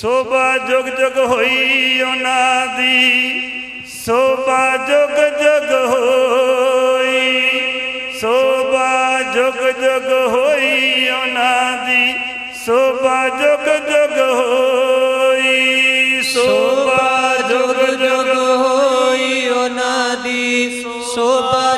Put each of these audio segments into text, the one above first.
ਸੋਭਾ ਜੁਗ ਜੁਗ ਹੋਈ ਉਹਨਾਂ ਦੀ, ਸੋਭਾ ਜੁਗ ਜੁਗ ਹੋਈ, ਸੋਭਾ ਜੁਗ ਜੁਗ ਹੋਈ ਉਹਨਾਂ ਦੀ, ਸੋਭਾ ਜੁਗ ਜੁਗ ਹੋਈ, ਸੋਭਾ ਜੁਗ ਜੁਗ ਹੋਈ ਉਹਨਾਂ ਦੀ, ਸੋਭਾ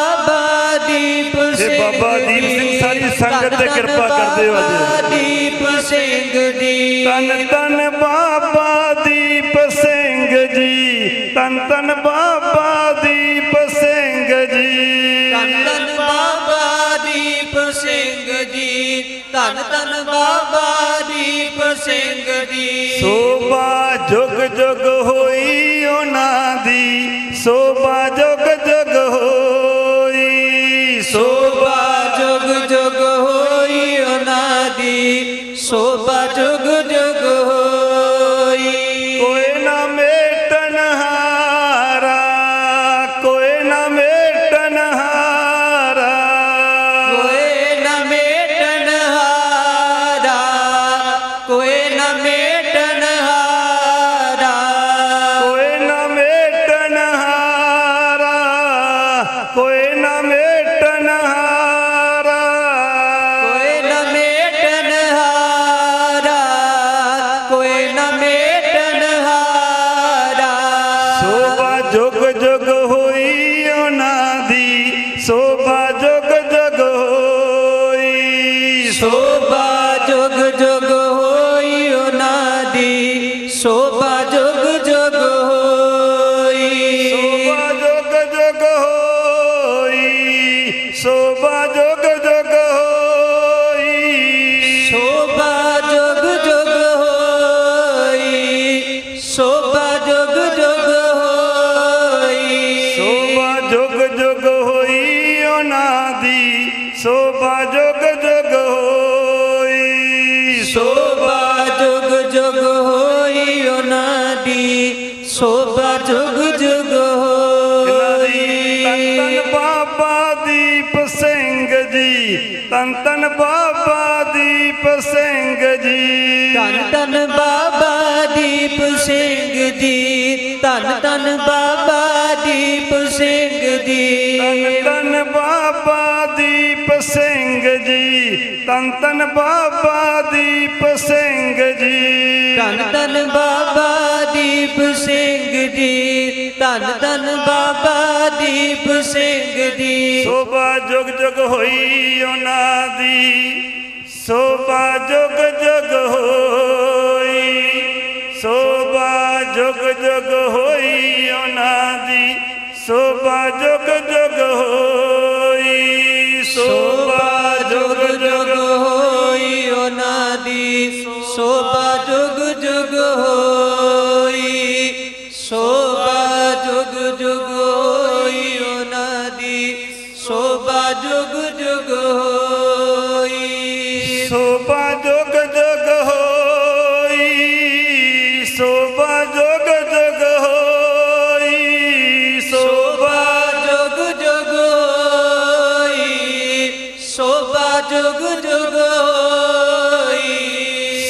ਬਾਬਾ ਦੀਪ ਸਿੰਘ ਜੀ, ਸਾਰੀ ਸੰਗਤ ਤੇ ਕਿਰਪਾ ਕਰਦੇ ਹੋ। ਬਾਬਾ ਦੀਪ ਸਿੰਘ ਜੀ। ਤਨ ਤਨ ਬਾਬਾ ਦੀਪ ਸਿੰਘ ਜੀ। ਤਨ ਤਨ ਬਾਬਾ ਦੀਪ ਸਿੰਘ ਜੀ। ਧੰਨ ਧੰਨ ਬਾਬਾ ਦੀਪ ਸਿੰਘ ਜੀ। ਧੰਨ ਧੰਨ ਬਾਬਾ ਦੀਪ ਸਿੰਘ ਜੀ। ਸੋਭਾ ਜੁਗ ਜੁਗ ਹੋਈ ਜੁਗ ਜੁਗ ਹੋਈ ਧੰਨ ਧੰਨ ਬਾਬਾ ਦੀਪ ਸਿੰਘ ਜੀ। ਧੰਨ ਧੰਨ ਬਾਬਾ ਦੀਪ ਸਿੰਘ ਜੀ। ਤਨ ਤਨ ਬਾਬਾ ਦੀਪ ਸਿੰਘ ਜੀ। ਤਨ ਤਨ ਬਾਬਾ ਦੀਪ ਸਿੰਘ ਜੀ। ਧੰਨ ਧੰਨ ਬਾਬਾ ਦੀਪ ਸਿੰਘ ਜੀ। ਧੰਨ ਧੰਨ ਬਾਬਾ ਦੀਪ ਸਿੰਘ ਜੀ। ਸੋਭਾ ਜੁਗ ਜੁਗ ਹੋਈ ਉਹਨਾਂ ਦੀ। ਸੋਭਾ ਜੁਗ ਜੁਗ ਹੋਈ, ਸੋਭਾ ਜੁਗ ਜੁਗ ਹੋਈ, ਉਹਨਾਂ ਦੀ ਸੋਭਾ ਜੁਗ ਜੁਗ ਹੋਈ, ਸੋਭਾ ਜੁਗ ਜੁਗ ਹੋਈ, ਉਹਨਾਂ ਦੀ ਸੋਭਾ ਜੁਗ ਜੁਗ ਹੋਈ। ਸੋਭਾ ਜੁਗ ਜੁਗ ਹੋਈ, ਸੋਭਾ ਜੁਗ ਜੁਗ ਹੋਈ, ਸੋਭਾ ਜੁਗ ਜੁਗ ਹੋਈ, ਸੋਭਾ ਜੁਗ ਜੁਗ ਹੋਈ।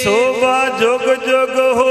ਸੋਭਾ ਜੁਗ ਜੁਗ ਹੋਈ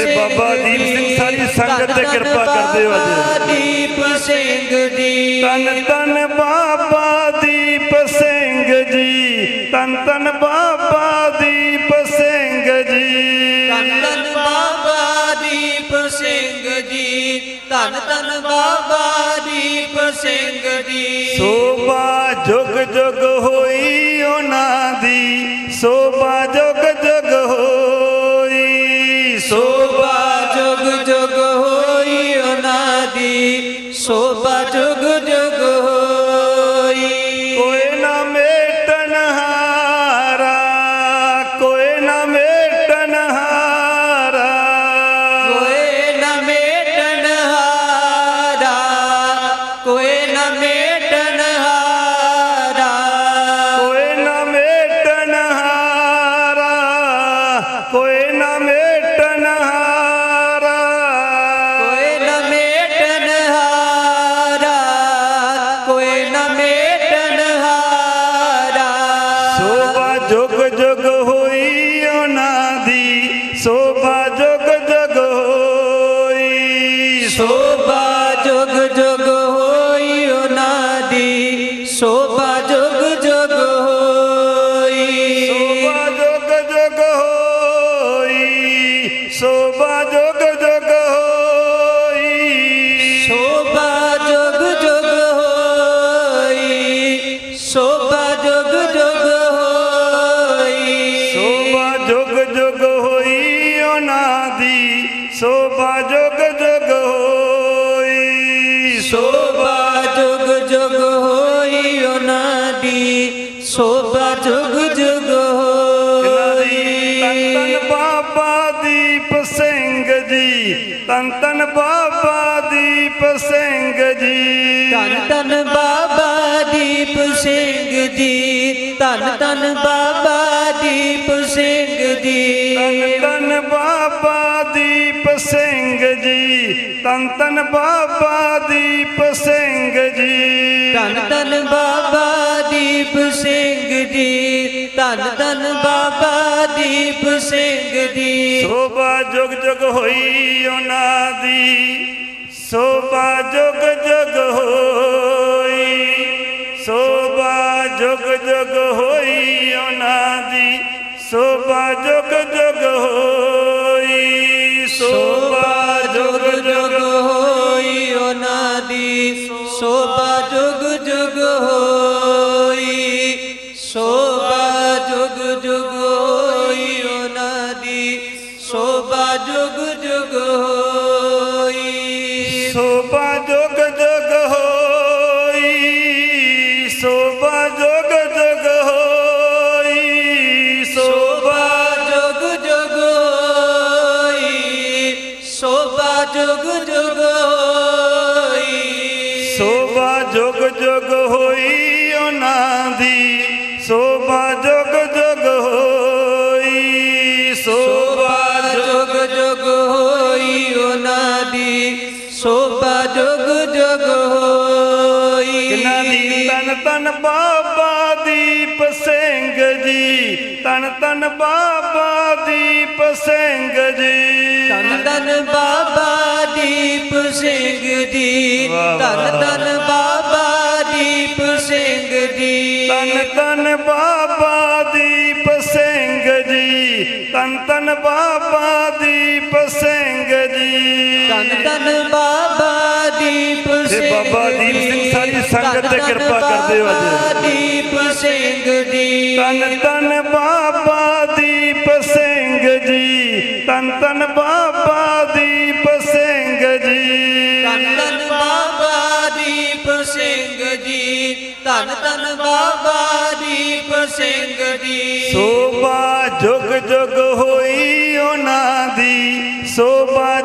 ਸਿੰਘ ਬਾਬਾ ਦੀਪ ਸਿੰਘ ਜੀ। ਸਾਰੀ ਸੰਗਤ ਤੇ ਕਿਰਪਾ ਕਰਦੇ ਹੋ ਅੱਜ। ਦੀਪ ਸਿੰਘ ਜੀ। ਤਨ ਤਨ ਬਾਬਾ ਦੀਪ ਸਿੰਘ ਜੀ। ਤਨ ਤਨ ਬਾਬਾ ਦੀਪ ਸਿੰਘ ਜੀ। ਧੰਨ ਧੰਨ ਬਾਬਾ ਦੀਪ ਸਿੰਘ ਜੀ। ਧੰਨ ਧੰਨ ਬਾਬਾ ਦੀਪ ਸਿੰਘ ਜੀ। ਸੋਭਾ ਜੁਗ ਜੁਗ ਹੋਈ ਸੋਭਾ ਜੁਗ ਜੁਗ ਹੋਈ। ਸ਼ੋਭਾ ਜੁਗ ਜੁਗ ਹੋਈ ਉਹਨਾਂ ਦੀ। ਸ਼ੋਭਾ ਜੁਗ ਜੁਗ ਤਨ ਤਨ ਹੋਈ। ਬਾਬਾ ਦੀਪ ਸਿੰਘ ਜੀ। ਤਨ ਤਨ ਬਾਬਾ ਦੀਪ ਸਿੰਘ ਜੀ। ਧੰਨ ਧੰਨ ਬਾਬਾ ਦੀਪ ਸਿੰਘ ਜੀ। ਧੰਨ ਧੰਨ ਬਾਬਾ ਦੀਪ ਸਿੰਘ ਜੀ। ਤਨ ਤਨ ਬਾਬਾ ਤਨ ਤਨ ਬਾਬਾ ਦੀਪ ਸਿੰਘ ਜੀ। ਧੰਨ ਧੰਨ ਬਾਬਾ ਦੀਪ ਸਿੰਘ ਜੀ ਧੰਨ ਧੰਨ ਬਾਬਾ ਦੀਪ ਸਿੰਘ ਜੀ। ਸੋਭਾ ਜੁਗ ਜੁਗ ਹੋਈ ਉਹਨਾਂ ਦੀ ਸੋਭਾ ਜੁਗ ਜੁਗ ਹੋਈ ਸੋਭਾ ਜੁਗ ਜੁਗ ਹੋਈ ਉਹਨਾਂ ਦੀ ਸੋਭਾ ਜੁਗ ਜੁਗ ਹੋਈ ਜੁਗ ਹੋਈ ਕਿਨਾਂ ਦੀ? ਤਨ ਤਨ ਬਾਬਾ ਦੀਪ ਸਿੰਘ ਜੀ। ਤਨ ਤਨ ਬਾਬਾ ਦੀਪ ਸਿੰਘ ਜੀ। ਧੰਨ ਧੰਨ ਬਾਬਾ ਦੀਪ ਸਿੰਘ ਜੀ। ਧੰਨ ਧੰਨ ਬਾਬਾ ਦੀਪ ਸਿੰਘ ਜੀ। ਤਨ ਤਨ ਬਾਬਾ ਦੀਪ ਸਿੰਘ ਜੀ। ਤਨ ਤਨ ਬਾਬਾ ਦੀਪ ਸਿੰਘ ਜੀ। ਧੰਨ ਧੰਨ ਬਾਬਾ ਬਾਬਾ ਦੀਪ ਸਿੰਘ ਸਾਰੀ ਸੰਗਤ ਤੇ ਕਿਰਪਾ ਕਰਦੇ ਹੋ ਅੱਜ। ਦੀਪ ਸਿੰਘ ਜੀ। ਤਨ ਤਨ ਬਾਬਾ ਦੀਪ ਸਿੰਘ ਜੀ। ਤਨ ਤਨ ਬਾਬਾ ਦੀਪ ਸਿੰਘ ਜੀ। ਧੰਨ ਧੰਨ ਬਾਬਾ ਦੀਪ ਸਿੰਘ ਜੀ। ਧੰਨ ਧੰਨ ਬਾਬਾ ਦੀਪ ਸਿੰਘ ਜੀ। ਸੋਭਾ ਜੁਗ ਜੁਗ ਹੋਈ ਉਹਨਾਂ ਦੀ। ਸੋਭਾ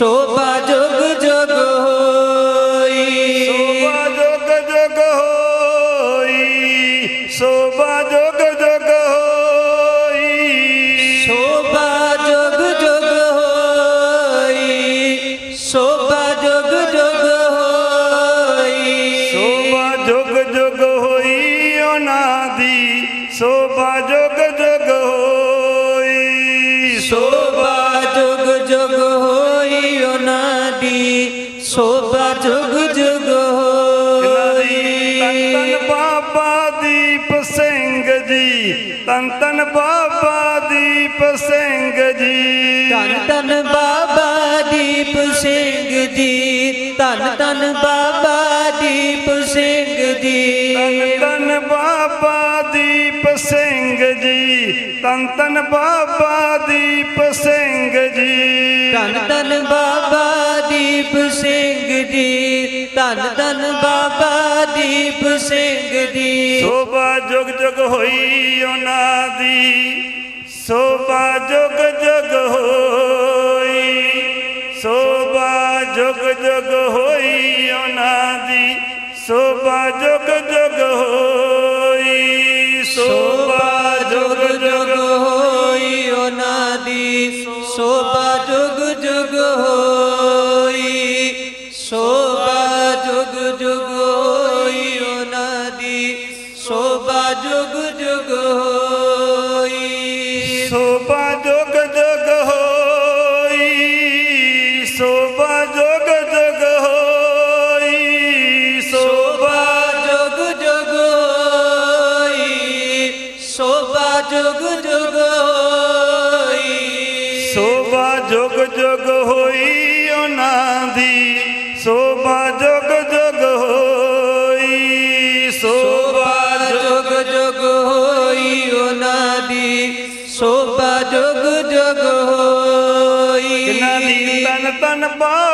ਦੀ ਦੀਪ ਸਿੰਘ ਜੀ। ਧੰਨ ਧੰਨ ਬਾਬਾ ਦੀਪ ਸਿੰਘ ਜੀ। ਧੰਨ ਧੰਨ ਬਾਬਾ ਦੀਪ ਸਿੰਘ ਜੀ। ਤਨ ਬਾਬਾ ਦੀਪ ਸਿੰਘ ਜੀ। ਤਨ ਤਨ ਬਾਬਾ ਦੀਪ ਸਿੰਘ ਜੀ। ਧੰਨ ਧੰਨ ਬਾਬਾ ਦੀਪ ਸਿੰਘ ਜੀ। ਧੰਨ ਧੰਨ ਬਾਬਾ ਦੀਪ ਸਿੰਘ ਜੀ। ਸੋਭਾ ਜੁਗ ਜੁਗ ਹੋਈ ਉਹਨਾਂ ਦੀ। ਸੋਭਾ ਜੁਗ ਜੁਗ ਹੋਈ, ਸੋਭਾ ਜੁਗ ਜੁਗ ਹੋਈ ਉਹਨਾਂ ਦੀ, ਸੋਭਾ ਜੁਗ ਜੁਗ ਹੋਈ, ਸੋਭਾ ਜੁਗ ਜੁਗ ਹੋਈ ਉਹਨਾਂ ਦੀ, ਸੋਭਾ ਜੁਗ ਜੁਗ ਹੋਈ। ਜੁਗ ਜੁਗ ਹੋਈ। ਸੋਭਾ ਜੁਗ ਜੁਗ ਹੋਈ ਉਹਨਾਂ ਦੀ। ਸੋਭਾ ਜੁਗ ਜੁਗ ਹੋਈ। ਸੋਭਾ ਜੁਗ ਜੁਗ ਹੋਈ ਉਹਨਾਂ ਦੀ। ਸੋਭਾ ਜੁਗ ਜੁਗ ਹੋਈ। ਕਿਨਾਂ ਦੀ ਤਨ ਤਨ ਬਾਬਾ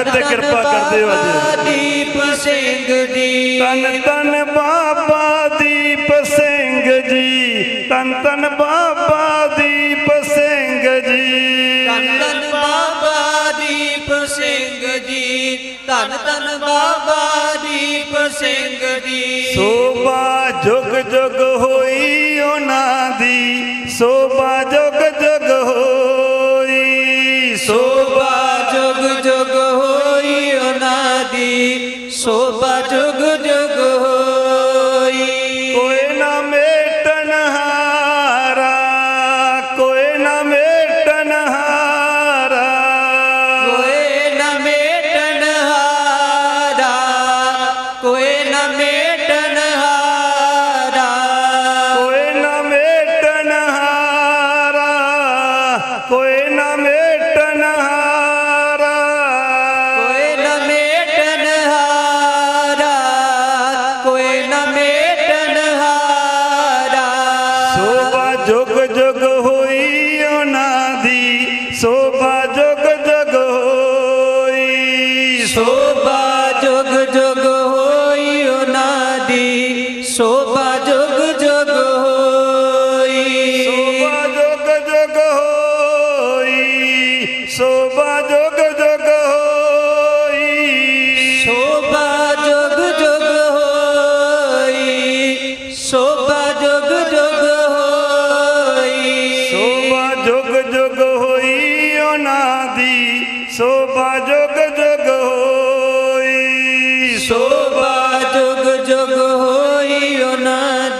ਸੰਗਤ ਤੇ ਕਿਰਪਾ ਕਰਦੇ ਹੋ ਅੱਜ। ਦੀਪ ਸਿੰਘ ਜੀ। ਤਨ ਤਨ ਬਾਬਾ ਦੀਪ ਸਿੰਘ ਜੀ। ਤਨ ਤਨ ਬਾਬਾ ਦੀਪ ਸਿੰਘ ਜੀ। ਧੰਨ ਧੰਨ ਬਾਬਾ ਦੀਪ ਸਿੰਘ ਜੀ। ਧੰਨ ਧੰਨ ਬਾਬਾ ਦੀਪ ਸਿੰਘ ਜੀ। ਸੋਭਾ ਜੁਗ ਜੁਗ ਹੋਈ ਉਹਨਾਂ ਦੀ। ਸੋਭਾ ਜੁਗ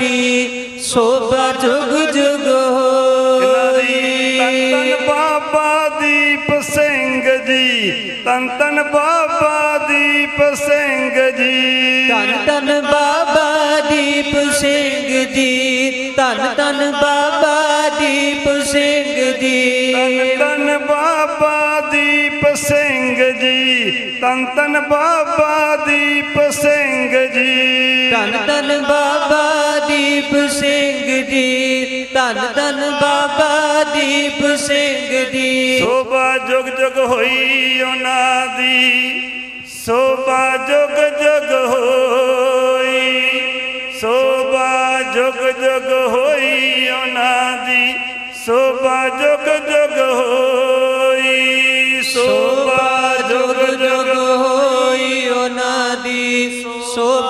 ਦੀ ਸੋਭਾ ਜੁਗ ਜੁਗ ਤਨ ਹੋਈ। ਤਨ ਬਾਬਾ ਦੀਪ ਸਿੰਘ ਜੀ ਤਨ ਤਨ ਬਾਬਾ ਦੀਪ ਸਿੰਘ ਜੀ। ਧੰਨ ਧੰਨ ਬਾਬਾ ਦੀਪ ਸਿੰਘ ਜੀ ਧੰਨ ਧੰਨ ਬਾਬਾ ਦੀਪ ਸਿੰਘ ਜੀ। ਤਨ ਬਾਬਾ ਦੀਪ ਸਿੰਘ ਜੀ ਤਨ ਤਨ ਬਾਬਾ ਦੀਪ ਸਿੰਘ ਜੀ। ਧੰਨ ਧੰਨ ਬਾਬਾ ਦੀਪ ਸਿੰਘ ਜੀ ਧੰਨ ਧੰਨ ਬਾਬਾ ਦੀਪ ਸਿੰਘ ਜੀ। ਸੋਭਾ ਜੁਗ ਜੁਗ ਹੋਈ ਉਹਨਾਂ ਦੀ, ਸੋਭਾ ਜੁਗ ਜੁਗ ਹੋਈ, ਸੋਭਾ ਜੁਗ ਜੁਗ ਹੋਈ ਉਹਨਾਂ ਦੀ, ਸੋਭਾ ਜੁਗ ਜੁਗ ਹੋਈ, ਸੋਭਾ ਜੁਗ ਜੁਗ ਹੋਈ ਉਹਨਾਂ ਦੀ, ਸੋਭਾ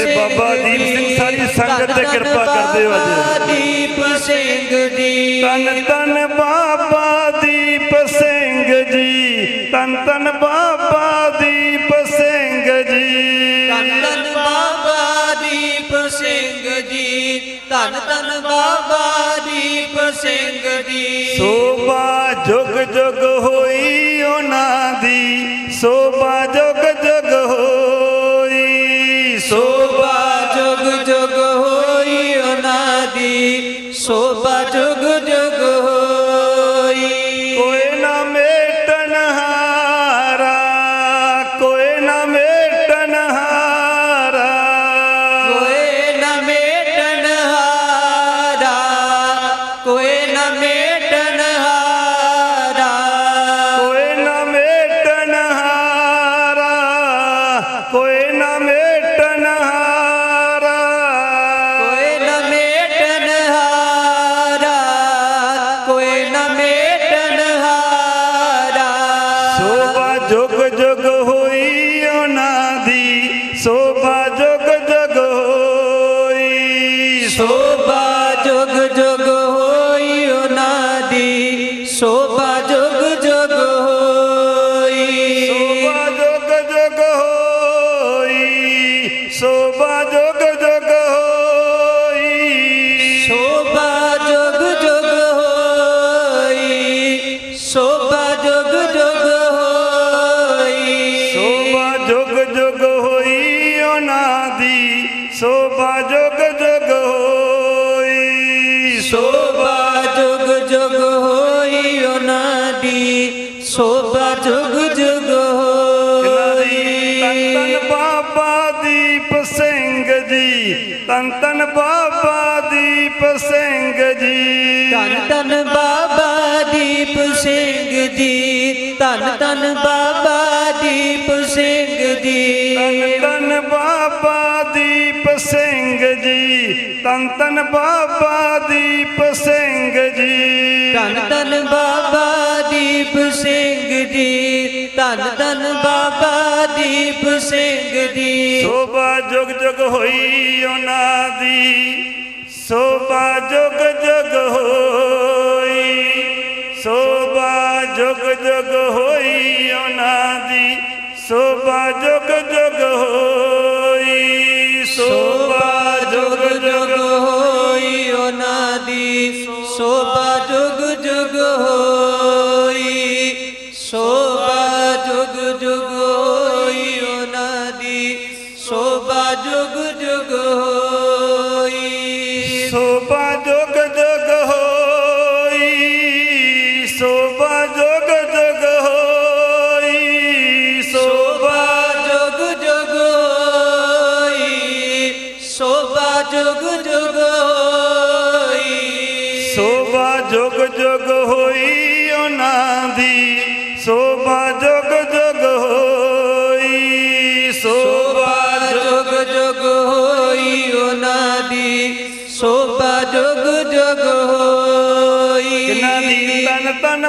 ਸਿੰਘ ਬਾਬਾ ਦੀਪ ਸਿੰਘ। ਸਾਰੀ ਸੰਗਤ ਤੇ ਕਿਰਪਾ ਕਰਦੇ ਹੋ ਅੱਜ। ਦੀਪ ਸਿੰਘ ਜੀ ਤਨ ਤਨ ਬਾਬਾ ਦੀਪ ਸਿੰਘ ਜੀ ਤਨ ਤਨ ਬਾਬਾ ਦੀਪ ਸਿੰਘ ਜੀ ਧੰਨ ਧੰਨ ਬਾਬਾ ਦੀਪ ਸਿੰਘ ਜੀ ਧੰਨ ਧੰਨ ਬਾਬਾ ਦੀਪ ਸਿੰਘ ਜੀ ਸੋਭਾ ਜੁਗ ਜੁਗ ਹੋਈ ਸੋਭਾ ਸੋਭਾ ਜੁਗ ਜੁਗ ਜੀ ਧੰਨ ਧੰਨ ਬਾਬਾ ਦੀਪ ਸਿੰਘ ਜੀ। ਤਨ ਤਨ ਬਾਬਾ ਦੀਪ ਸਿੰਘ ਜੀ। ਤਨ ਤਨ ਬਾਬਾ ਦੀਪ ਸਿੰਘ ਜੀ। ਧੰਨ ਧੰਨ ਬਾਬਾ ਦੀਪ ਸਿੰਘ ਜੀ। ਧੰਨ ਧੰਨ ਬਾਬਾ ਦੀਪ ਸਿੰਘ ਜੀ। ਸੋਭਾ ਜੁਗ ਜੁਗ ਹੋਈ ਉਹਨਾਂ ਦੀ। ਸੋਭਾ ਜੁਗ ਜੁਗ ਹੋਈ। ਜੁਗ ਜੁਗ ਹੋਈ ਉਹਨਾਂ ਦੀ, ਸੋਭਾ ਜੁਗ ਜੁਗ ਹੋਈ। ਸੋਭਾ ਜੁਗ ਜੁਗ ਹੋਈ ਉਹਨਾਂ ਦੀ, ਸੋਭਾ ਜੁਗ ਜੁਗ ਹੋਈ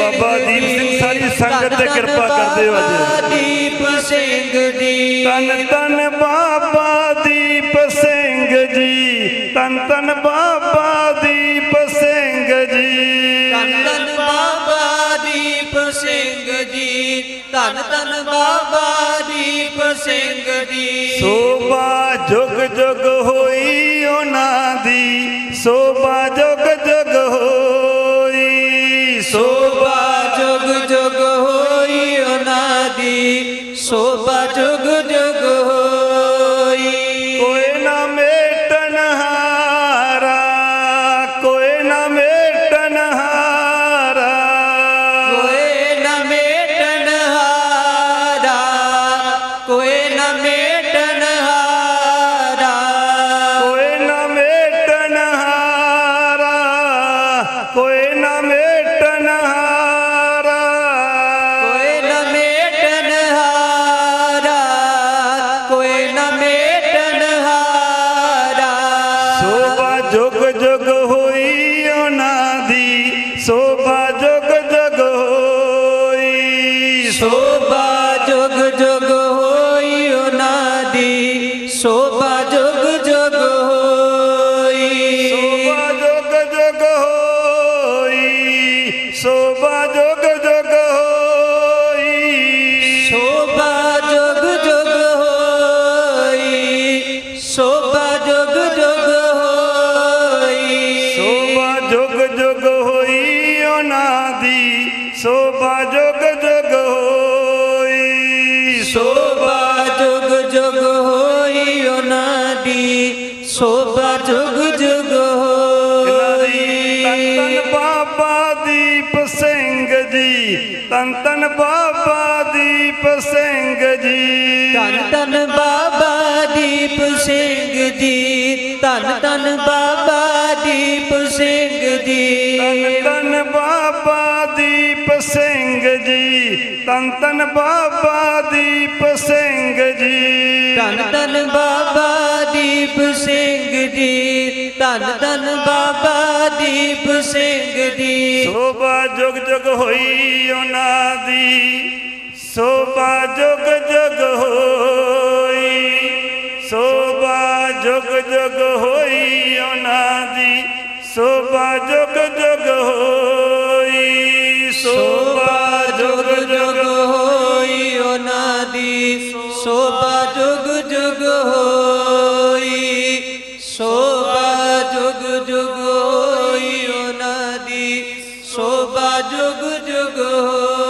ਬਾਬਾ ਦੀਪ ਸਿੰਘ ਸਾਰੀ ਸੰਗਤ ਤੇ ਕਿਰਪਾ ਕਰਦੇ ਹੋ ਅੱਜ। ਦੀਪ ਸਿੰਘ ਜੀ। ਤਨ ਤਨ ਬਾਬਾ ਦੀਪ ਸਿੰਘ ਜੀ। ਤਨ ਤਨ ਬਾਬਾ ਦੀਪ ਸਿੰਘ ਜੀ। ਧੰਨ ਧੰਨ ਬਾਬਾ ਦੀਪ ਸਿੰਘ ਜੀ। ਧੰਨ ਧੰਨ ਬਾਬਾ ਦੀਪ ਸਿੰਘ ਜੀ। ਸੋਭਾ ਜੁਗ ਜੁਗ ਹੋਈ ਉਹਨਾਂ ਦੀ। ਸੋਭਾ ਜੁਗ ਦੀਪ ਸਿੰਘ ਜੀ। ਧੰਨ ਧੰਨ ਬਾਬਾ ਦੀਪ ਸਿੰਘ ਜੀ। ਧੰਨ ਧੰਨ ਬਾਬਾ ਦੀਪ ਸਿੰਘ ਜੀ। ਤਨ ਬਾਬਾ ਦੀਪ ਸਿੰਘ ਜੀ। ਤਨ ਤਨ ਬਾਬਾ ਦੀਪ ਸਿੰਘ ਜੀ। ਧੰਨ ਧੰਨ ਬਾਬਾ ਦੀਪ ਸਿੰਘ ਜੀ। ਧੰਨ ਧੰਨ ਬਾਬਾ ਦੀਪ ਸਿੰਘ ਜੀ। ਸੋਭਾ ਜੁਗ ਜੁਗ ਹੋਈ ਉਹਨਾਂ ਦੀ। ਸੋਭਾ ਜੁਗ ਜੁਗ ਹੋਈ, ਸੋਭਾ ਜੁਗ ਜੁਗ ਹੋਈ ਉਹਨਾਂ ਦੀ, ਸੋਭਾ ਜੁਗ ਜੁਗ ਹੋਈ, ਸੋਭਾ ਜੁਗ ਜੁਗ ਹੋਈ ਉਹਨਾਂ ਦੀ, ਸੋਭਾ ਜੁਗ ਜੁਗ ਹੋਈ, ਸੋਭਾ ਜੁਗ ਜੁਗ ਹੋਈ ਉਹਨਾਂ ਦੀ, ਸੋਭਾ ਜੁਗ ਜੁਗ ਹੋਈ।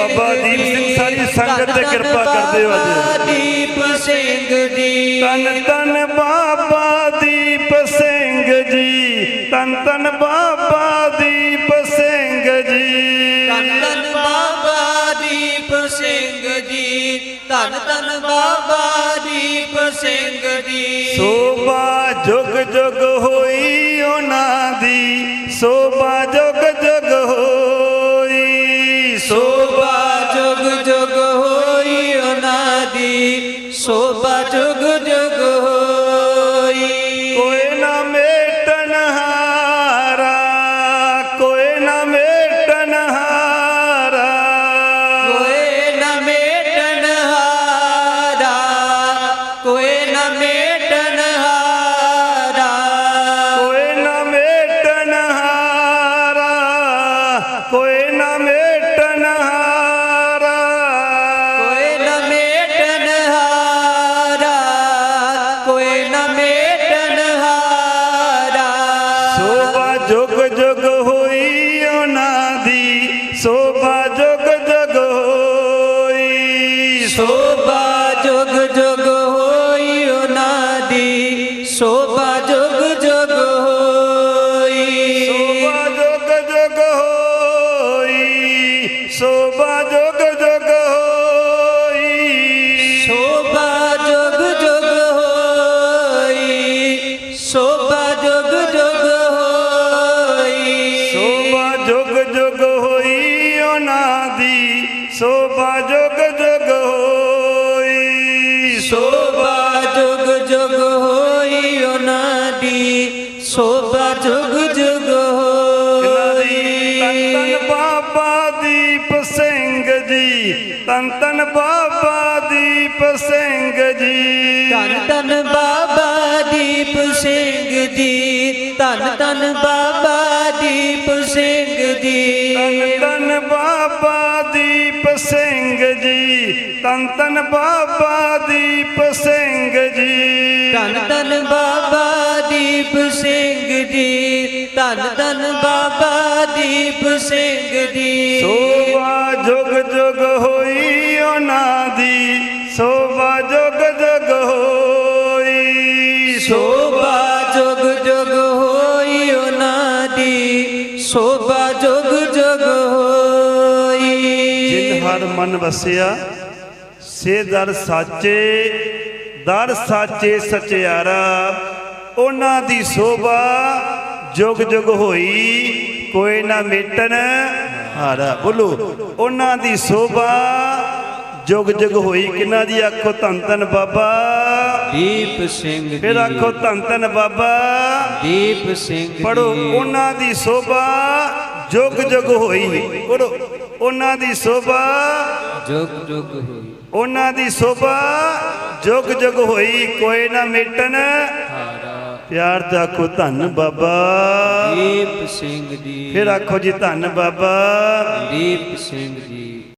ਬਾਬਾ ਦੀਪ ਸਿੰਘ ਸਾਰੀ ਸੰਗਤ ਤੇ ਕਿਰਪਾ ਕਰਦੇ ਹੋ ਅੱਜ। ਦੀਪ ਸਿੰਘ ਜੀ। ਤਨ ਤਨ ਬਾਬਾ ਦੀਪ ਸਿੰਘ ਤਨ ਤਨ ਬਾਬਾ ਦੀਪ ਸਿੰਘ ਜੀ। ਧੰਨ ਧੰਨ ਬਾਬਾ ਦੀਪ ਸਿੰਘ ਜੀ। ਧੰਨ ਧੰਨ ਬਾਬਾ ਦੀਪ ਸਿੰਘ ਜੀ। ਸੋਭਾ ਜੁਗ ਜੁਗ ਹੋਈ ਉਹਨਾਂ ਦੀ। ਸੋਭਾ ਜੁਗ ਸੋਭਾ ਜੁਗ ਜੁਗ ਹੋਈ। ਸ਼ੋਭਾ ਜੁਗ ਜੁਗ ਹੋਈ ਉਹਨਾਂ ਦੀ। ਸ਼ੋਭਾ ਜੁਗ ਜੁਗ ਤਨ ਤਨ ਹੋਈ ਬਾਬਾ ਦੀਪ ਸਿੰਘ ਜੀ। ਤਨ ਤਨ ਬਾਬਾ ਦੀਪ ਸਿੰਘ ਜੀ। ਧੰਨ ਧੰਨ ਬਾਬਾ ਦੀਪ ਸਿੰਘ ਜੀ। ਧੰਨ ਧੰਨ ਬਾਬਾ ਦੀਪ ਸਿੰਘ ਜੀ। ਤਨ ਤਨ ਬਾਬਾ ਦੀਪ ਸਿੰਘ ਜੀ। ਧੰਨ ਧੰਨ ਬਾਬਾ ਦੀਪ ਸਿੰਘ ਜੀ ਧੰਨ ਧੰਨ ਬਾਬਾ ਦੀਪ ਸਿੰਘ ਜੀ। ਸੋਭਾ ਜੁਗ ਜੁਗ ਹੋਈ ਉਹਨਾਂ ਦੀ ਸੋਭਾ ਜੁਗ ਜੁਗ ਹੋਈ। ਸ਼ੋਭਾ ਜੁਗ ਜੁਗ ਹੋਈ ਉਹਨਾਂ ਦੀ ਸ਼ੋਭਾ ਜੁਗ ਜੁਗ ਹੋਈ। ਜਿਨ ਹਰ ਮਨ ਵਸਿਆ ਸੇ ਦਰ ਸਾਚੇ ਦਰ ਸਾਚੇ ਸਚਿਆਰਾ ਉਹਨਾਂ ਦੀ ਸੋਭਾ ਜੁਗ ਜੁਗ ਹੋਈ ਕੋਈ ਨਾ ਮੇਟਨ ਹਾਰਾ। ਬੋਲੋ ਉਹਨਾਂ ਦੀ ਸੋਭਾ ਜੁਗ ਜੁਗ ਹੋਈ ਕਿਨਾਂ ਦੀ ਆਖੋ ਧੰਨ ਧੰਨ ਬਾਬਾ? ਦੀਪ ਸਿੰਘ ਫਿਰ ਆਖੋ ਧੰਨ ਧੰਨ ਬਾਬਾ। ਦੀਪ ਸਿੰਘ ਪੜੋ ਉਹਨਾਂ ਦੀ ਸੋਭਾ ਜੁਗ ਜੁਗ ਹੋਈ। ਪੜੋ ਉਹਨਾਂ ਦੀ ਸੋਭਾ ਜੁਗ ਜੁਗ ਹੋਈ। ਉਹਨਾਂ ਦੀ ਸੋਭਾ ਜੁਗ ਜੁਗ ਹੋਈ ਕੋਈ ਨਾ ਮਿਟਣ। ਪਿਆਰ ਤੇ ਆਖੋ ਧੰਨ ਬਾਬਾ। ਦੀਪ ਸਿੰਘ ਜੀ। ਫਿਰ ਆਖੋ ਜੀ ਧੰਨ ਬਾਬਾ। ਦੀਪ ਸਿੰਘ ਜੀ।